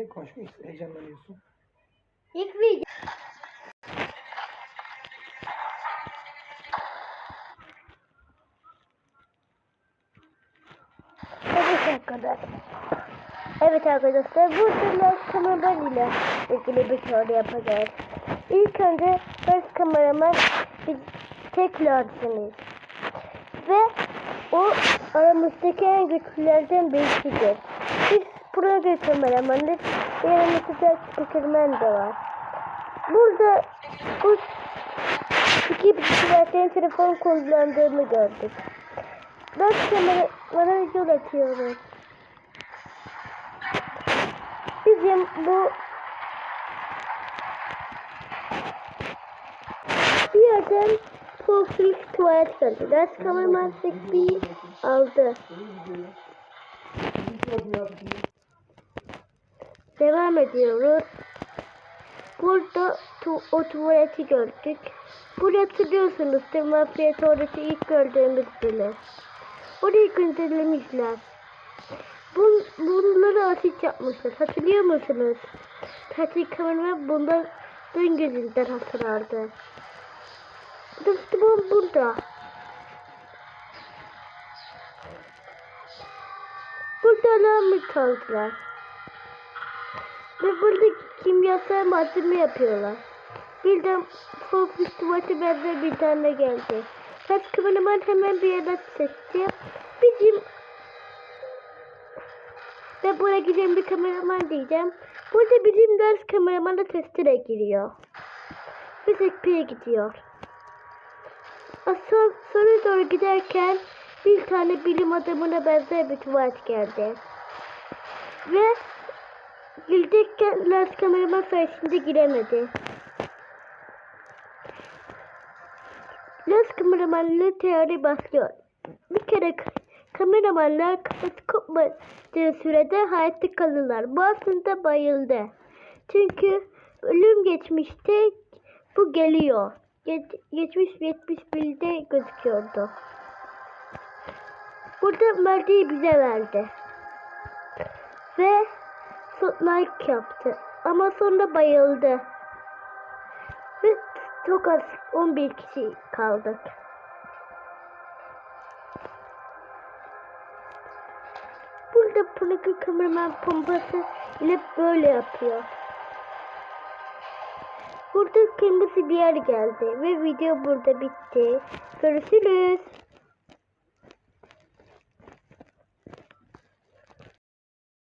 Ne koş heyecanlanıyorsun? İlk video. Evet arkadaşlar. Evet arkadaşlar bu türlü kameraman ile ilgili bir soru yapacağız. İlk önce öz kameraman biz tekrarlısınız. Ve o aramızdaki en güçlülerden birisidir. Biz proje kameramanız ve yanımızda spikerman de var. Burada bu iki kişilerden telefon kullandığını gördük. Dört kameralara yol atıyoruz. Bizim bu bir yerden Pulsik tuvalet geldi. Ders kameraman bir aldı. Devam ediyoruz. Burada tu o tuvaleti gördük. Burayı hatırlıyorsunuz değil mi? Mafya tuvaleti ilk gördüğümüz bile. Orayı güncellemişler. Bun, bunları asit yapmışlar. Hatırlıyor musunuz? Tatil kameraman bunların gözünden hatırlardı. Dostum burada. Burada alarmı kaldılar. Ve burada kimyasal malzeme yapıyorlar. Birden fokus tuvalete benzer bir tane geldi. Kaç kameraman hemen bir yana seçti. Bizim ve buraya giden bir kameraman diyeceğim. Burada bizim ders kameramanı testere giriyor. Ve sekpeye gidiyor. Sonra doğru giderken bir tane bilim adamına benzer bir tuvalet geldi. Ve girdikken lens kameraman sayesinde giremedi. Lens kameramanlığı teori başlıyor. Bir kere kameramanlar kafası kopmadığı sürede hayatta kalırlar. Bu aslında bayıldı. Çünkü ölüm geçmişte bu geliyor. Geç, geçmiş 71'de gözüküyordu. Burada Merdi'yi bize verdi. Ve like yaptı. Ama sonra bayıldı. Ve çok az 11 kişi kaldık. Burada Pırıkı kameraman pompası ile böyle yapıyor. Burada kırmızı bir yer geldi ve video burada bitti. Görüşürüz.